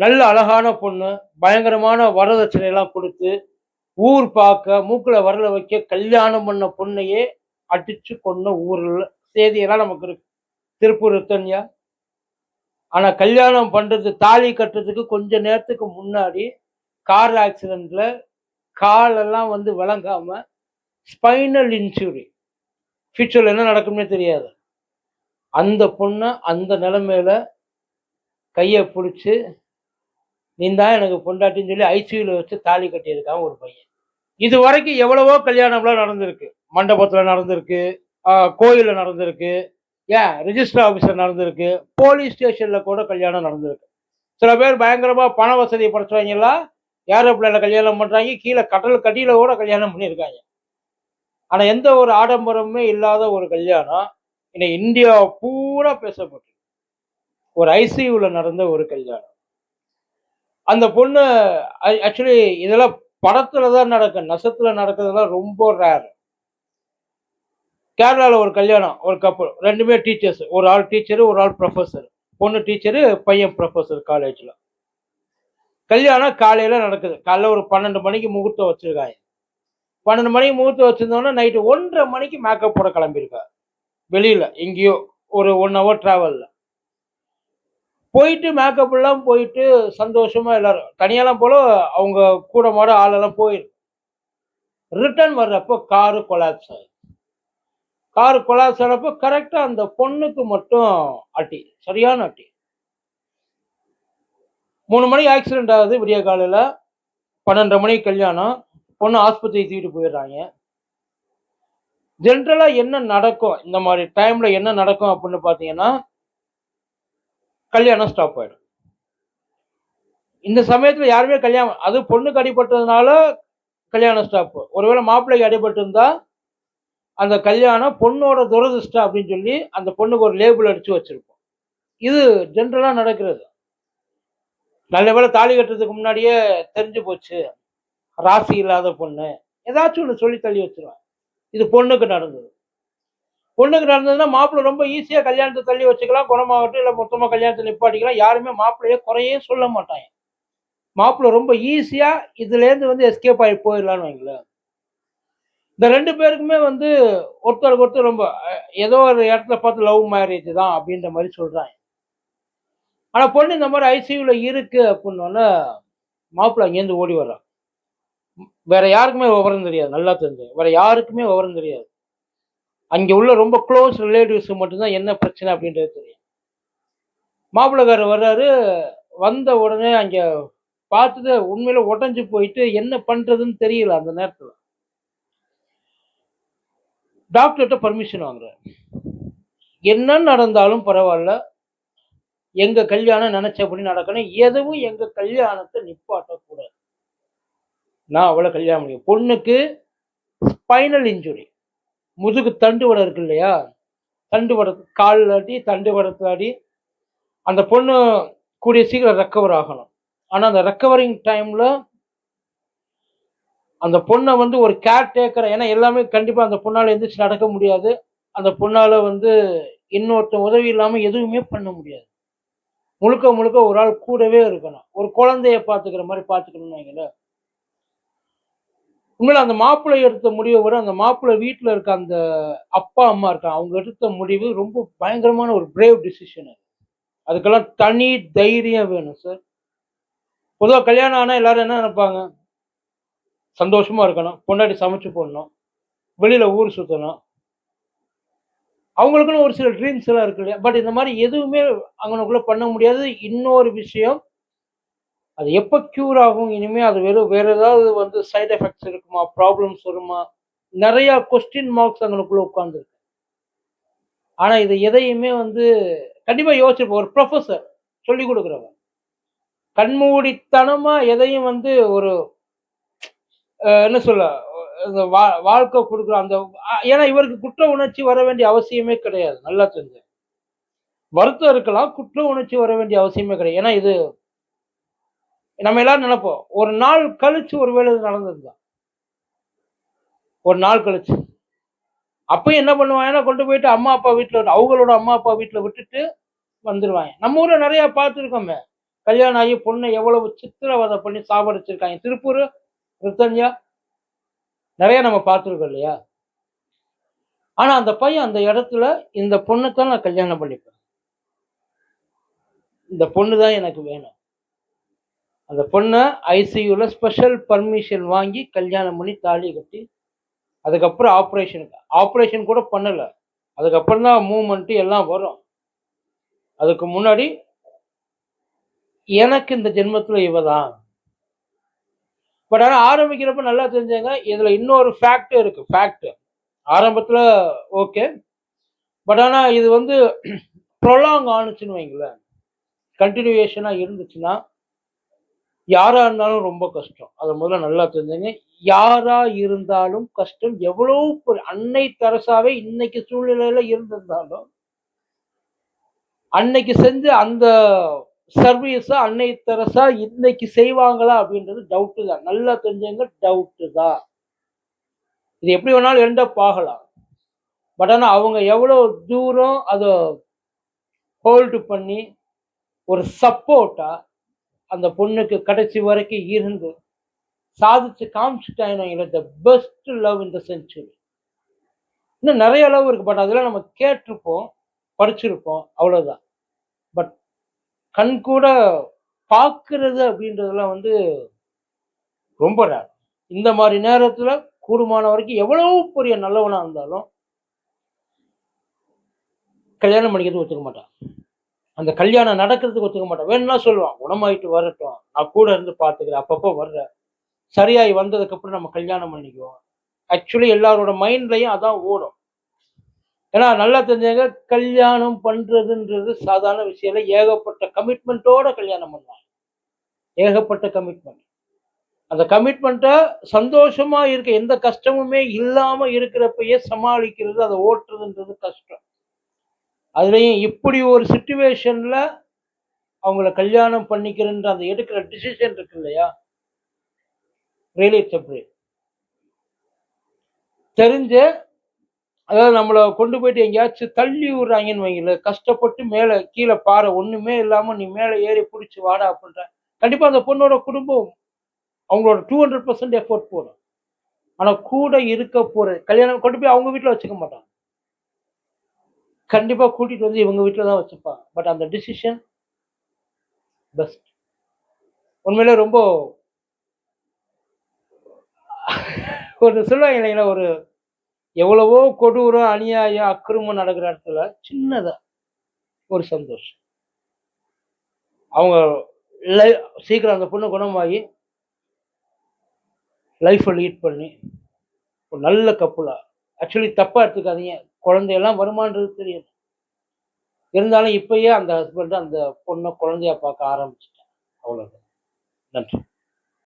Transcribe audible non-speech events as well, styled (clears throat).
நல்ல அழகான பொண்ணு பயங்கரமான வரதட்சணை எல்லாம் கொடுத்து ஊர் பார்க்க மூக்கில் வரல வைக்க கல்யாணம் பண்ண பொண்ணையே அடிச்சு கொண்ட ஊரில் செய்தியெல்லாம் நமக்கு இருக்கு. திருப்பூர் தனியா ஆனால் கல்யாணம் பண்ணுறது தாலி கட்டுறதுக்கு கொஞ்ச நேரத்துக்கு முன்னாடி கார் ஆக்சிடெண்ட்டில் காலெல்லாம் வந்து விளங்காமல் ஸ்பைனல் இன்சூரி ஃபியூச்சரில் என்ன நடக்கும்னே தெரியாது. அந்த பொண்ணை அந்த நிலமையில கையை பிடிச்சி நீ தான் எனக்கு பொண்டாட்டின்னு சொல்லி ஐசியூவில் வச்சு தாலி கட்டியிருக்கான் ஒரு பையன். இது வரைக்கும் எவ்வளவோ கல்யாணம்லாம் நடந்திருக்கு. மண்டபத்தில் நடந்திருக்கு. கோயிலில் நடந்திருக்கு. ஏன் ரிஜிஸ்டர் ஆஃபீஸர் நடந்திருக்கு. போலீஸ் ஸ்டேஷனில் கூட கல்யாணம் நடந்திருக்கு. சில பேர் பயங்கரமாக பண வசதி படைச்சவங்க எல்லாம் கல்யாணம் பண்ணுறாங்க கீழே கடல் கடியில கூட கல்யாணம் பண்ணியிருக்காங்க. ஆனால் எந்த ஒரு ஆடம்பரமுமே இல்லாத ஒரு கல்யாணம் இன்னைக்கு இந்தியா பூரா பேசப்பட்டு ஒரு ஐசியூவில் நடந்த ஒரு கல்யாணம். அந்த பொண்ணு ஆக்சுவலி இதெல்லாம் படத்துல தான் நடக்கும். நசத்துல நடக்கிறதெல்லாம் ரொம்ப ரேர் கேரளாவில் ஒரு கல்யாணம் ஒரு கப்பல் ரெண்டுமே டீச்சர்ஸ் ஒரு ஆள் டீச்சரு ஒரு ஆள் ப்ரொஃபஸர் பொண்ணு டீச்சரு பையன் ப்ரொஃபஸர் காலேஜில் கல்யாணம் காலையில் நடக்குது. காலைல ஒரு பன்னெண்டு மணிக்கு முகூர்த்தம் வச்சுருக்காங்க. பன்னெண்டு மணிக்கு முகூர்த்தம் வச்சுருந்தோன்னா நைட்டு ஒன்றரை மணிக்கு மேக்கப் போட கிளம்பியிருக்கா வெளியில் எங்கேயோ ஒரு ஒன் ஹவர் ட்ராவலில் போயிட்டு மேக்கப் எல்லாம் போயிட்டு சந்தோஷமா எல்லாரும் தனியாலாம் போல அவங்க கூட மாட ஆளெல்லாம் போயிடும் ரிட்டர்ன் வர்றப்போ காரு கொலாப்ஸ் ஆயிடுச்சு காரு கொலாப்ஸ் ஆனப்போ கரெக்டா அந்த பொண்ணுக்கு மட்டும் அட்டி சரியான அட்டி மூணு மணிக்கு ஆக்சிடென்ட் ஆகுது விடிய காலையில. பன்னெண்டரை மணிக்கு கல்யாணம். பொண்ணு ஆஸ்பத்திரி தூக்கிட்டு போயிடுறாங்க. ஜென்ரலாக என்ன நடக்கும்? இந்த மாதிரி டைமில் என்ன நடக்கும் அப்படின்னு பார்த்தீங்கன்னா கல்யாணம் ஸ்டாப் ஆயிடும். இந்த சமயத்துல யாருமே கல்யாணம் அது பொண்ணுக்கு அடிபட்டதுனால கல்யாணம் ஸ்டாப் ஒருவேளை மாப்பிள்ளைக்கு அடிபட்டு இருந்தா அந்த கல்யாணம் பொண்ணோட துரதிர்ஷ்டம் அப்படின்னு சொல்லி அந்த பொண்ணுக்கு ஒரு லேபிள் அடிச்சு வச்சிருப்போம். இது ஜென்ரலா நடக்கிறது. நல்ல வேலை தாலி கட்டுறதுக்கு முன்னாடியே தெரிஞ்சு போச்சு. ராசி இல்லாத பொண்ணு. ஏதாச்சும் ஒன்று சொல்லி தள்ளி வச்சிருவாங்க இது பொண்ணுக்கு நடந்தது. பொண்ணுக்கு நடந்ததுன்னா மாப்பிள்ளை ரொம்ப ஈஸியாக கல்யாணத்தை தள்ளி வச்சுக்கலாம் குணமாகட்டும் இல்லை மொத்தமாக கல்யாணத்தை நிப்பாட்டிக்கலாம். யாருமே மாப்பிள்ளையே குறையே சொல்ல மாட்டாங்க. மாப்பிள்ளை ரொம்ப ஈஸியாக இதுலேருந்து வந்து எஸ்கேப் ஆகி போயிடலான்னு வைங்களேன். இந்த ரெண்டு பேருக்குமே வந்து ஒருத்தருக்கு ஒருத்தர் ரொம்ப ஏதோ ஒரு இடத்துல பார்த்து லவ் மேரேஜ் தான் அப்படின்ற மாதிரி சொல்கிறாங்க ஆனால் பொண்ணு இந்த மாதிரி ஐசியூவில் இருக்கு அப்படின்னோடனே மாப்பிள்ளை அங்கேருந்து ஓடி வர்றான். வேற யாருக்குமே விவரம் தெரியாது நல்லா தெரிஞ்சு. வேற யாருக்குமே விவரம் தெரியாது. அங்கே உள்ள ரொம்ப க்ளோஸ் ரிலேட்டிவ்ஸு மட்டும்தான் என்ன பிரச்சனை அப்படின்றது தெரியும். மாப்பிள்ளைக்காரர் வர்றாரு வந்த உடனே அங்கே பார்த்துட்டு உண்மையில உடஞ்சி போயிட்டு என்ன பண்றதுன்னு தெரியல அந்த நேரத்தில். டாக்டர்கிட்ட பர்மிஷன் வாங்குறாரு. என்ன நடந்தாலும் பரவாயில்ல. எங்க கல்யாணம் நினைச்சபடி நடக்கணும். எதுவும் எங்க கல்யாணத்தை நிப்பாட்டக்கூடாது நான் அவளை கல்யாணம் முடியும் பொண்ணுக்கு ஸ்பைனல் இன்ஜுரி முதுகு தண்டு வடம் இருக்கு இல்லையா? தண்டு வட காலில் அடி தண்டு வடத்துல அடி. அந்த பொண்ணு கூடிய சீக்கிரம் ரெக்கவர் ஆகணும். ஆனா அந்த ரெக்கவரிங் டைம்ல அந்த பொண்ணை வந்து ஒரு கேர் டேக்கர் ஏன்னா எல்லாமே கண்டிப்பா அந்த பொண்ணால எந்திரிச்சு நடக்க முடியாது. அந்த பொண்ணால வந்து இன்னொருத்தன் உதவி இல்லாம எதுவுமே பண்ண முடியாது. முழுக்க முழுக்க ஒரு ஆள் கூடவே இருக்கணும். ஒரு குழந்தைய பாத்துக்கிற மாதிரி பார்த்துக்கணும்னு வைங்களேன். உண்மையில அந்த மாப்பிள்ளை எடுத்த முடிவை விட அந்த மாப்பிள்ளை வீட்டில் இருக்க அந்த அப்பா அம்மா இருக்காங்க. அவங்க எடுத்த முடிவு ரொம்ப பயங்கரமான ஒரு பிரேவ் டிசிஷன் அதுக்கெல்லாம் தனி தைரியம் வேணும் சார் பொதுவாக கல்யாணம் ஆனால் எல்லாரும் என்ன நினைப்பாங்க? சந்தோஷமா இருக்கணும். பொண்டாட்டி சமைச்சு போடணும். வெளியில ஊர் சுத்தணும். அவங்களுக்குன்னு ஒரு சில ட்ரீம்ஸ் எல்லாம் இருக்கு இல்லையா? பட் இந்த மாதிரி எதுவுமே அவங்களுக்குள்ள பண்ண முடியாது. இன்னொரு விஷயம் அது எப்போ க்யூர் ஆகும்? இனிமே அது வெறும் வேற ஏதாவது வந்து சைட் எஃபெக்ட்ஸ் இருக்குமா? ப்ராப்ளம்ஸ் வருமா? நிறைய கொஸ்டின் மார்க்ஸ் அங்களுக்குள்ளே உட்காந்துருக்கு ஆனா இது எதையுமே வந்து கண்டிப்பா யோசிச்சிருப்போம். ஒரு ப்ரொஃபஸர் சொல்லி கொடுக்குறவங்க கண்மூடித்தனமா எதையும் வந்து ஒரு என்ன சொல்ல இந்த வா- வாழ்க்கை கொடுக்குற அந்த ஏன்னா இவருக்கு குற்ற உணர்ச்சி வர வேண்டிய அவசியமே கிடையாது. நல்லா தெரிஞ்சு. வருத்தம் இருக்கலாம் குற்ற உணர்ச்சி வர வேண்டிய அவசியமே கிடையாது. ஏன்னா இது நம்ம எல்லாரும் நினைப்போம் ஒரு நாள் கழிச்சு ஒரு வேலை இது நடந்ததுதான். ஒரு நாள் கழிச்சு. அப்பயும் என்ன பண்ணுவாங்கன்னா கொண்டு போயிட்டு அம்மா அப்பா வீட்டில் அவங்களோட அம்மா அப்பா வீட்டில் விட்டுட்டு வந்துடுவாங்க நம்ம ஊரில் நிறைய பார்த்துருக்கோமே. கல்யாணம் ஆகி பொண்ணை எவ்வளவு சித்திரவதை பண்ணி சாவடிச்சிருக்காங்க திருப்பூர் ரித்தன்யா நிறைய நம்ம பார்த்துருக்கோம் இல்லையா? ஆனா அந்த பையன் அந்த இடத்துல இந்த பொண்ணுத்தான் நான் கல்யாணம் பண்ணிப்பேன். இந்த பொண்ணு தான் எனக்கு வேணும். அந்த பொண்ணை ஐசியூவில் ஸ்பெஷல் பர்மிஷன் வாங்கி கல்யாணம் பண்ணி தாலி கட்டி அதுக்கப்புறம் ஆப்ரேஷனுக்கு ஆப்ரேஷன் கூட பண்ணலை. அதுக்கப்புறம் தான் மூமெண்ட்டு எல்லாம் வரும். அதுக்கு முன்னாடி எனக்கு இந்த ஜென்மத்தில் இவ தான். பட் ஆனால் ஆரம்பிக்கிறப்ப நல்லா தெரிஞ்சாங்க இதில் இன்னொரு ஃபேக்ட் இருக்கு ஃபேக்ட் ஆரம்பத்தில் ஓகே பட் ஆனால் இது வந்து (clears throat) ப்ரொலாங் ஆணுச்சுன்னு வைங்களேன். கண்டினியூவேஷனாக இருந்துச்சுன்னா யாரா இருந்தாலும் ரொம்ப கஷ்டம். அதை முதல்ல நல்லா தெரிஞ்சுங்க. யாரா இருந்தாலும் கஷ்டம். எவ்வளோ பெரிய- அன்னை தரசாவே இன்னைக்கு சூழ்நிலையில இருந்திருந்தாலும் அன்னைக்கு செஞ்ச அந்த சர்வீஸை அன்னை தெரசா இன்னைக்கு செய்வாங்களா அப்படின்றது டவுட்டு தான். நல்லா தெரிஞ்சவங்க டவுட்டு தான். இது எப்படி வேணாலும் எண்டப் ஆகலாம். பட் ஆனால் அவங்க எவ்வளோ தூரம் அதை ஹோல்டு பண்ணி ஒரு சப்போர்ட்டா அந்த பொண்ணுக்கு கடைசி வரைக்கும் இருந்து சாதிச்சு காமிச்சிட்டாங்க த பெஸ்ட் லவ் இந்த செஞ்சுரி இன்னும் நிறைய லவ் இருக்கு பட் அதெல்லாம் நம்ம கேட்டிருப்போம் படிச்சிருப்போம் அவ்வளோதான் பட் கண் கூட பார்க்கறது அப்படின்றதெல்லாம் வந்து ரொம்ப ரேர் இந்த மாதிரி நேரத்தில் கூடுமான வரைக்கும் எவ்வளவு பெரிய நல்லவனாக இருந்தாலும் கல்யாணம் பண்ணிக்கிறது ஒத்துக்க மாட்டான். அந்த கல்யாணம் நடக்கிறதுக்கு ஒத்துக்க மாட்டான் வேணும்னா சொல்லுவான் குணமாயிட்டு வரட்டும். நான் கூட இருந்து பார்த்துக்கிறேன் அப்பப்போ வர்றேன் சரியாகி வந்ததுக்கு அப்புறம் நம்ம கல்யாணம் பண்ணிக்குவோம். ஆக்சுவலி எல்லாரோட மைண்ட்லயும் அதான் ஓடும். ஏன்னா நல்லா தெரிஞ்சாங்க கல்யாணம் பண்றதுன்றது சாதாரண விஷயம் இல்லை. ஏகப்பட்ட கமிட்மெண்ட்டோட கல்யாணம் பண்ணாங்க ஏகப்பட்ட கமிட்மெண்ட் அந்த கமிட்மெண்ட்டை சந்தோஷமா இருக்க எந்த கஷ்டமுமே இல்லாம இருக்கிறப்பயே சமாளிக்கிறது அதை ஓட்டுறதுன்றது கஷ்டம். அதுலேயும் இப்படி ஒரு சுச்சுவேஷன்ல அவங்கள கல்யாணம் பண்ணிக்கிறன்ற அந்த எடுக்கிற டிசிஷன் இருக்கு இல்லையா? ரியலி செப்பரே தெரிஞ்சு அதாவது நம்மளை கொண்டு போயிட்டு எங்கேயாச்சும் தள்ளி விடுறாங்கன்னு வைங்கள கஷ்டப்பட்டு மேலே கீழே பாறை ஒண்ணுமே இல்லாமல் நீ மேலே ஏறி பிடிச்சி வாடா அப்படின்ற கண்டிப்பாக அந்த பொண்ணோட குடும்பம் அவங்களோட டூ ஹண்ட்ரட் பர்சன்ட் எஃபோர்ட் போடும் ஆனால் கூட இருக்க போற கல்யாணம் கொண்டு போய் அவங்க வீட்டில் வச்சுக்க மாட்டாங்க. கண்டிப்பாக கூட்டிகிட்டு வந்து இவங்க வீட்டில் தான் வச்சுப்பாங்க. பட் அந்த டிசிஷன் பெஸ்ட் உண்மையிலே ரொம்ப ஒரு சொல்லுவாங்க இல்லைங்களா ஒரு எவ்வளவோ கொடூரம் அநியாயம் அக்கிரமம் நடக்கிற இடத்துல சின்னதா ஒரு சந்தோஷம். அவங்க சீக்கிரம் அந்த பொண்ணு குணமாகி லைஃப்பை லீட் பண்ணி ஒரு நல்ல கப்புலாக ஆக்சுவலி தப்பாக எடுத்துக்காதீங்க. குழந்தையெல்லாம் வருமானது தெரியும் இருந்தாலும் இப்பயே அந்த ஹஸ்பண்ட் அந்த பொண்ணை குழந்தையா பார்க்க ஆரம்பிச்சிட்டேன் அவ்வளோதான் நன்றி.